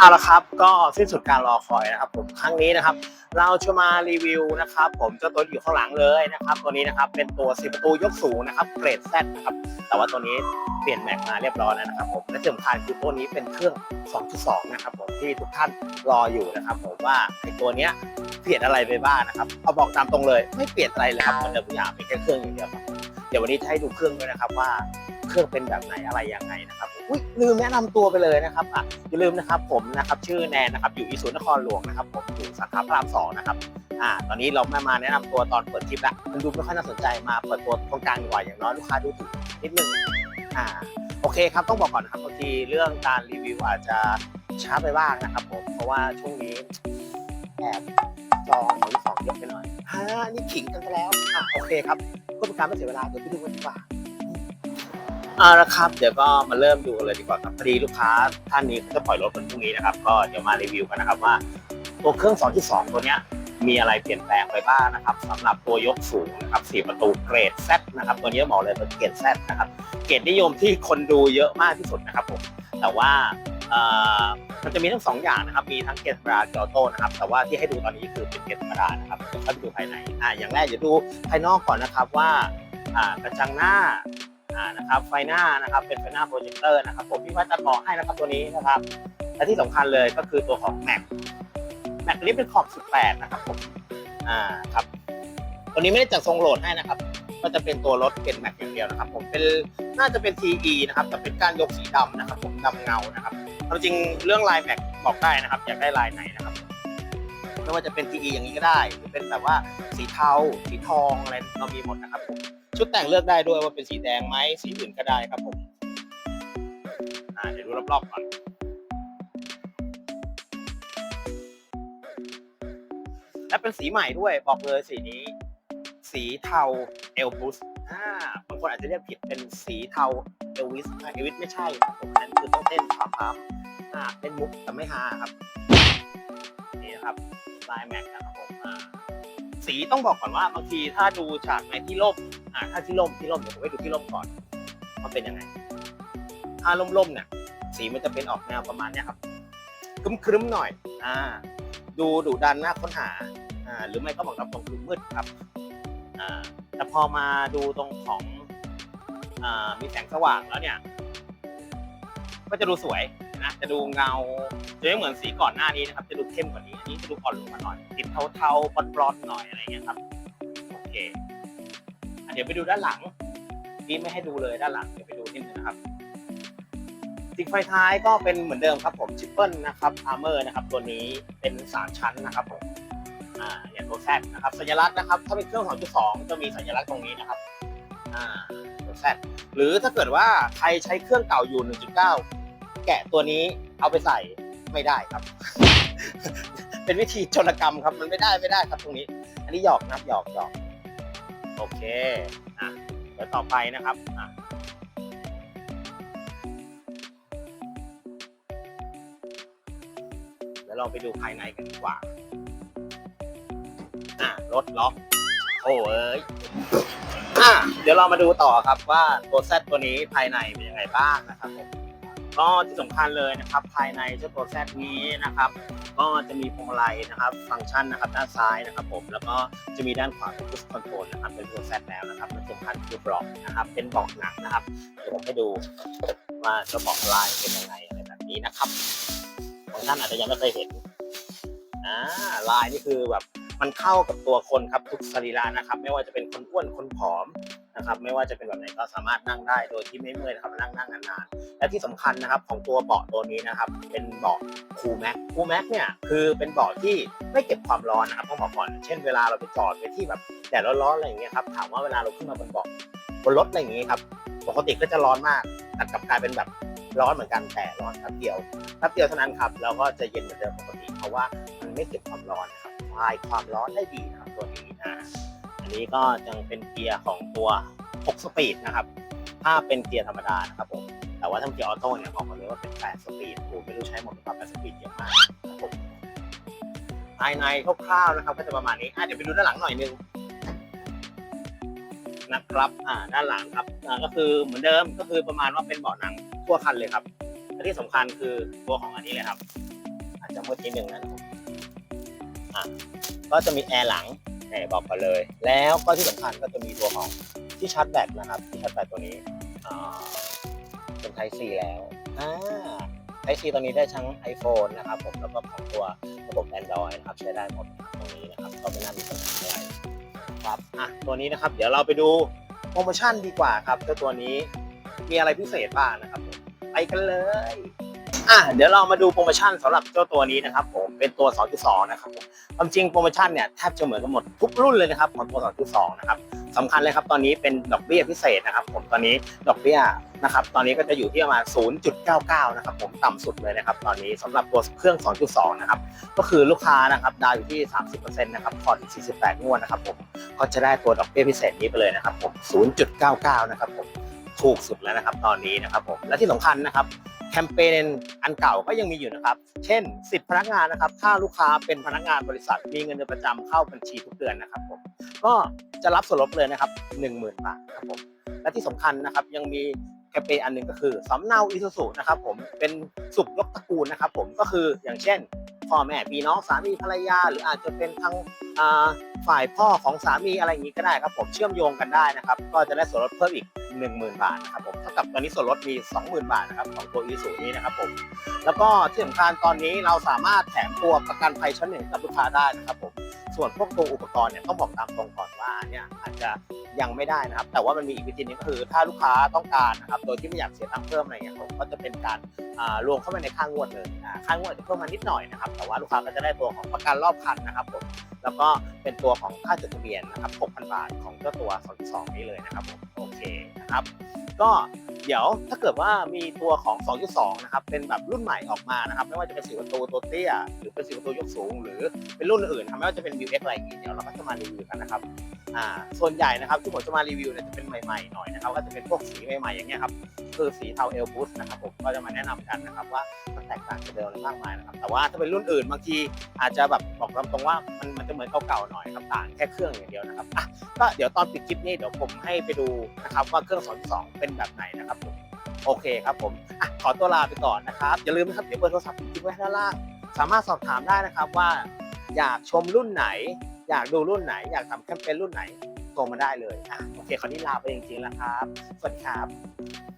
เอาละครับก็สิ้นสุดการรอคอยนะครับผมครั้งนี้นะครับ เราจะมารีวิวนะครับ ผมเจ้าตัวอยู่ข้างหลังเลยนะครับ ตัวนี้นะครับเป็นตัวสีประตูยกสูงนะครับเกรดแซนะครับแต่ว่าตัวนี้เปลี่ยนแม็กมาเรียบร้อยแล้วนะครับผมและสำคัญคือตัวนี้เป็นเครื่อง 2.2 นะครับผมที่ทุกท่านรออยู่นะครับ ผมว่าไอ้ตัวเนี้ยเปลี่ยนอะไรไปบ้างนะครับเอาบอกตามตรงเลย ไม่เปลี่ยนอะไรเลยครับเหมือนเดิมทุกอย่างเป็นแค่เครื่องอย่างเดียวครับเดี๋ยววันนี้จะให้ดูเครื่องด้วยนะครับว่า เครื่องเป็นแบบไหนอะไรยังไงนะครับอุ้ยลืมแนะนำตัวไปเลยนะครับอะอย่าลืมนะครับผมนะครับชื่อแนนนะครับอยู่อีสุนครหลวงนะครับผมอยู่สาขาพระรามสองนะครับอ่าตอนนี้เราไม่มาแนะนำตัวตอนเปิดคลิปล้วมันดูไม่ค่อยน่าสนใจมาเปิดตัวตรงกลางดีกว่าอย่างน้อยลูกค้าดูถูกนิดนึงอ่าโอเคครับต้องบอกก่อนนะครับบางทีเรื่องการรีวิวอาจจะช้าไปบ้างนะครับผมเพราะว่าช่วงนี้แอบจองหรือสองเยอะไปหน่อยฮ่านี่ขิงกันไปแล้วอะโอเคครับเพื่อเป็นการไม่เสียเวลาเดี๋ยวไปดูกันดีกว่า เอาละครับ เดี๋ยวก็มาเริ่มดูกันเลยดีกว่าครับพอดีลูกค้าท่านนี้เขาจะปล่อยรถวันพรุ่งนี้นะครับ ก็เดี๋ยวมารีวิวกันนะครับว่า ตัวเครื่อง 2.2 ตัวเนี้ยมีอะไรเปลี่ยนแปลงไปบ้างนะครับสำหรับตัวยกสูงนะครับ4ประตูเกรด Z นะครับ ตัวนี้บอกเลยเป็นเกรด Z นะครับ เกรดนิยมที่คนดูเยอะมากที่สุดนะครับผมแต่ว่ามันจะมีทั้งสองอย่างนะครับ มีทั้งเกรดธรรมดาเกรดอโต้นะครับ แต่ว่าที่ให้ดูตอนนี้คือเป็นเกรดธรรมดานะครับเดี๋ยวเข้าไปดูภายในอ่าอย่างแรกเดี๋ยวดูภายนอกก่อนนะครับว่าอ่ากระจังหน้า อ่านะครับไฟหน้านะครับเป็นไฟหน้าโปรเจคเตอร์นะครับผมพี่ว่าจะบอกให้นะครับตัวนี้นะครับและที่สำคัญเลยก็คือตัวของ Mac Mac ตัวนี้เป็นขอบ 18 นะครับผมอ่าครับตัวนี้ไม่ได้จัดทรงโหลดให้นะครับ ก็จะเป็นตัวรถเป็น Mac อย่างเดียวนะครับ ผมเป็นน่าจะเป็น TE นะครับแต่เป็นการยกสีดำนะครับ ผมดำเงานะครับควาจริงเรื่องลาย Mac บอกได้นะครับอยากได้ลายไหนนะครับไม่ว่าจะเป็น TE อย่างนี้ก็ได้หรือเป็นแบบว่าสีเทาสีทองอะไรเรามีหมดนะครับผม ชุดแต่งเลือกได้ด้วยว่าเป็นสีแดงไหมสีอื่นก็ได้ครับผมอ่าเดี๋ยวดูรอบๆก่อนและเป็นสีใหม่ด้วยบอกเลยสีนี้ สีเทาเอลบุสอ่าบางคนอาจจะเรียกผิดเป็นสีเทาเอลวิสเอลวิสไม่ใช่ครับผมนั่นคือต้องเต้นขามๆอ่าเต้นมุกแต่ไม่ฮาครับนี่นะครับลายแม็กนะครับผมอ่า สีต้องบอกก่อนว่าบางทีถ้าดูฉากในที่ร่มอ่าถ้าที่ร่มที่ร่มเดี๋ยวผมให้ดูที่ร่มก่อนมันเป็นยังไง ถ้าร่มๆเนี่ยสีมันจะเป็นออกแนวประมาณเนี้ยครับครึ้มๆหน่อย อ่า ดูดุดันน่าค้นหา อ่า หรือไม่ก็บอกตรงๆคือมืดครับ อ่า แต่พอมาดูตรงของ อ่า มีแสงสว่างแล้วเนี่ย ก็จะดูสวย นะจะดูเงาจะไม่เหมือนสีก่อนหน้านี้นะครับ จะดูเข้มกว่านี้อันนี้จะดูอ่อนลงมาหน่อยติดเทาๆบลอนๆหน่อยอะไรอย่างเงี้ยครับโอเคอเดี๋ยวไปดูด้านหลังที่ไม่ให้ดูเลยด้านหลังเดี๋ยวไปดูนิดนึงนะครับติกไฟท้ายก็เป็นเหมือนเดิมครับผมชิปเปิลนะครับอาร์เมอร์นะครับ ตัวนี้เป็นสามชั้นนะครับผมอ่าอย่างตัวแซดนะครับสัญลักษณ์นะครับ ถ้าเป็นเครื่อง 2.2 จะมีสัญลักษณ์ตรงนี้นะครับอ่าตัวแซดหรือถ้าเกิดว่าใครใช้เครื่องเก่าอยู่ 1.9 กะตัวนี้เอาไปใส่ไม่ได้ครับ เป็นวิธีโจรกรรมครับ มันไม่ได้ไม่ได้ครับตรงนี้ อันนี้หยอกนะหยอกหยอกโอเคอะเดี๋ยวต่อไปนะครับอะเดี๋ยวเราไปดูภายในกันดีกว่าอะรถล็อกโอ้เอ้ยอะเดี๋ยวเรามาดูต่อครับว่าตัวแซตัวนี้ภายในเป็นยังไงบ้างนะครับผม ก็ที่สำคัญเลยนะครับภายในเจ้าตัวแซดนี้นะครับ ก็จะมีพวงมาลัยนะครับฟังก์ชันนะครับด้านซ้ายนะครับผมแล้วก็จะมีด้านขวาเป็น push control นะครับเป็นตัวแซดแล้วนะครับและสำคัญคือเบาะนะครับ เป็นเบาะหนังนะครับเดี๋ยวผมให้ดูว่าจะเบาะลายเป็นยังไงอะไรแบบนี้นะครับบางท่านอาจจะยังไม่เคยเห็นอ่าลายนี่คือแบบมันเข้ากับตัวคนครับทุกสรีระนะครับ ไม่ว่าจะเป็นคนอ้วนคนผอม นะครับไม่ว่าจะเป็นแบบไหนก็สามารถนั่งได้โดยที่ไม่เมื่อยนะครับนั่งนั่งนานๆและที่สำคัญนะครับของตัวเบาะตัวนี้นะครับ เป็นเบาะคูแม็กคูแม็กเนี่ยคือเป็นเบาะที่ไม่เก็บความร้อนนะครับต้องบอกก่อนเช่นเวลาเราไปจอดไปที่แบบแดดร้อนๆอะไรอย่างเงี้ยครับถามว่าเวลาเราขึ้นมาบนเบาะบนรถอะไรอย่างเงี้ยครับปกติก็จะร้อนมากแต่กลับกลายเป็นแบบร้อนเหมือนกันแต่ร้อนแป๊บเดียวแป๊บเดียวเท่านั้นครับแล้วก็จะเย็นเหมือนเดิมปกติเพราะว่ามันไม่เก็บความร้อนนะครับคลายความร้อนได้ดีครับตัวนี้อ่าอั นี้ก็ยังเป็นเกียร์ของตัว 6 สปีดนะครับ ถ้าเป็นเกียร์ธรรมดานะครับผม แต่ว่าถ้าเกียร์ออโต้เนี่ยบอกเลยว่าเป็น 8 สปีดโอ้ไม่รู้ใช้หมดหรือเปล่า8สปีดเยอะมากครับผมภายในคร่าวๆนะครับ ก็จะประมาณนี้อะเดี๋ยวไปดูด้านหลังหน่อยนึงนะครับอ่าด้านหลังครับอ่าก็คือเหมือนเดิมก็คือประมาณว่าเป็นเบาะหนังทั่วคันเลยครับและที่สำคัญคือตัวของอันนี้เลยครับ อาจจะมืดนิดนึงนะครับอะก็จะมีแอร์หลัง แหบอกกันเลย แล้วก็ที่สำคัญก็จะมีตัวของที่ชาร์จแบตนะครับที่ชาร์จแบตตัวนี้เป็น Type C แล้วอ่า Type C ตอนนี้ได้ทั้ง iPhone นะครับผมแล้วก็ของตัวระบบ Android นะครับใช้ได้หมดตรงนี้นะครับก็ไม่น่ามีปัญหาอะไรครับอะตัวนี้นะครับเดี๋ยวเราไปดูโปรโมชั่นดีกว่าครับเจ้าตัวนี้มีอะไรพิเศษบ้างนะครับผมไปกันเลยอะเดี๋ยวเรามาดูโปรโมชั่นสำหรับเจ้าตัวนี้นะครับผม เป็นตัว 2.2 นะครับความจริงโปรโมชั่นเนี่ยแทบจะเหมือนกันหมดทุกรุ่นเลยนะครับของตัว 2.2 นะครับสำคัญเลยครับตอนนี้เป็นดอกเบี้ยพิเศษนะครับ ผมตอนนี้ดอกเบี้ยนะครับตอนนี้ก็จะอยู่ที่ประมาณ 0.99 นะครับผมต่ำสุดเลยนะครับตอนนี้สำหรับตัวเครื่อง 2.2 นะครับก็คือลูกค้านะครับดาวอยู่ที่ 30%นะครับผ่อน48 งวดนะครับผมก็จะได้ตัวดอกเบี้ยพิเศษนี้ไปเลยนะครับผม 0.99 นะครับผมถูกสุดแล้วนะครับตอนนี้นะครับผมและที่สำคัญนะครับ แคมเปญอันเก่าก็ยังมีอยู่นะครับ เช่นสิทธิพนักงานนะครับ ถ้าลูกค้าเป็นพนักงานบริษัท มีเงินเดือนประจำเข้าบัญชีทุกเดือนนะครับผม ก็จะรับส่วนลดเลยนะครับ 10,000 บาทครับผม และที่สำคัญนะครับยังมีแคมเปญอันหนึ่งก็คือสำเนาอิสุสุนะครับผมเป็นสุบลกตระกูลนะครับผมก็คืออย่างเช่น พ่อแม่พี่น้องสามีภรรยา หรืออาจจะเป็นทั้งฝ่ายพ่อของสามีอะไรอย่างนี้ก็ได้ครับผมเชื่อมโยงกันได้นะครับ ก็จะได้ส่วนลดเพิ่มอีก 10,000 บาทนะครับผมเท่ากับตอนนี้ส่วนลดมี 20,000 บาทนะครับของตัวอีสูนี้นะครับผมแล้วก็ที่สำคัญตอนนี้เราสามารถแถมตัวประกันภัยชั้นหนึ่งกับลูกค้าได้นะครับผม ส่วนพวกตัวอุปกรณ์เนี่ยต้องบอกตามตรงก่อนว่าเนี่ยอาจจะยังไม่ได้นะครับ แต่ว่ามันมีอีกวิธีนึงก็คือ ถ้าลูกค้าต้องการนะครับโดยที่ไม่อยากเสียตังค์เพิ่มอะไรอย่างเงี้ยผมก็จะเป็นการรวมเข้าไปในค่างวดเลยค่างวดจะเพิ่มมานิดหน่อยนะครับ แต่ว่าลูกค้าก็จะได้ตัวของประกันรอบคันนะครับผมแล้วก็เป็นตัวของค่าจดทะเบียนนะครับ6,000 บาทของเจ้าตัว2.2นี้เลยนะครับผมโอเคนะครับ ก็เดี๋ยวถ้าเกิดว่ามีตัวของ 2.2 นะครับ เป็นแบบรุ่นใหม่ออกมานะครับ ไม่ว่าจะเป็นสีประตูตัวเตี้ย หรือเป็นสีประตูยกสูง หรือเป็นรุ่นอื่นทำไม่ว่าจะเป็น View X อะไรอย่างงี้เดี๋ยวเราก็จะมารีวิวกันนะครับ อ่าส่วนใหญ่นะครับที่ผมจะมารีวิวเนี่ยจะเป็นใหม่ๆหน่อยนะครับก็จะเป็นพวกสีใหม่ๆอย่างเงี้ยครับคือสีเทาเอลบูสนะครับผมก็จะมาแนะนำกันนะครับว่ามันแตกต่างจากเดิมอะไรมากมายนะครับแต่ว่าถ้าเป็นรุ่นอื่นบางทีอาจจะแบบบอกตามตรงว่ามันมันจะเหมือนเก่าๆหน่อยครับต่างแค่เครื่องอย่างเดียวนะครับอะก็เดี๋ยวตอนปิดคลิปนี้เดี๋ยวผมให้ไปดูนะครับว่าเครื่อง2.2เป็นแบบไหนนะครับผมโอเคครับผมอะขอตัวลาไปก่อนนะครับอย่าลืมนะครับเดี๋ยวเบอร์โทรศัพท์ทิ้งไว้ด้านล่างสามารถสอบถามได้นะครับว่า อยากชมรุ่นไหน อยากดูรุ่นไหน อยากทำแคมเปญรุ่นไหนโทรมาได้เลยอะโอเคคราวนี้ลาไปจริงๆแล้วครับ สวัสดีครับ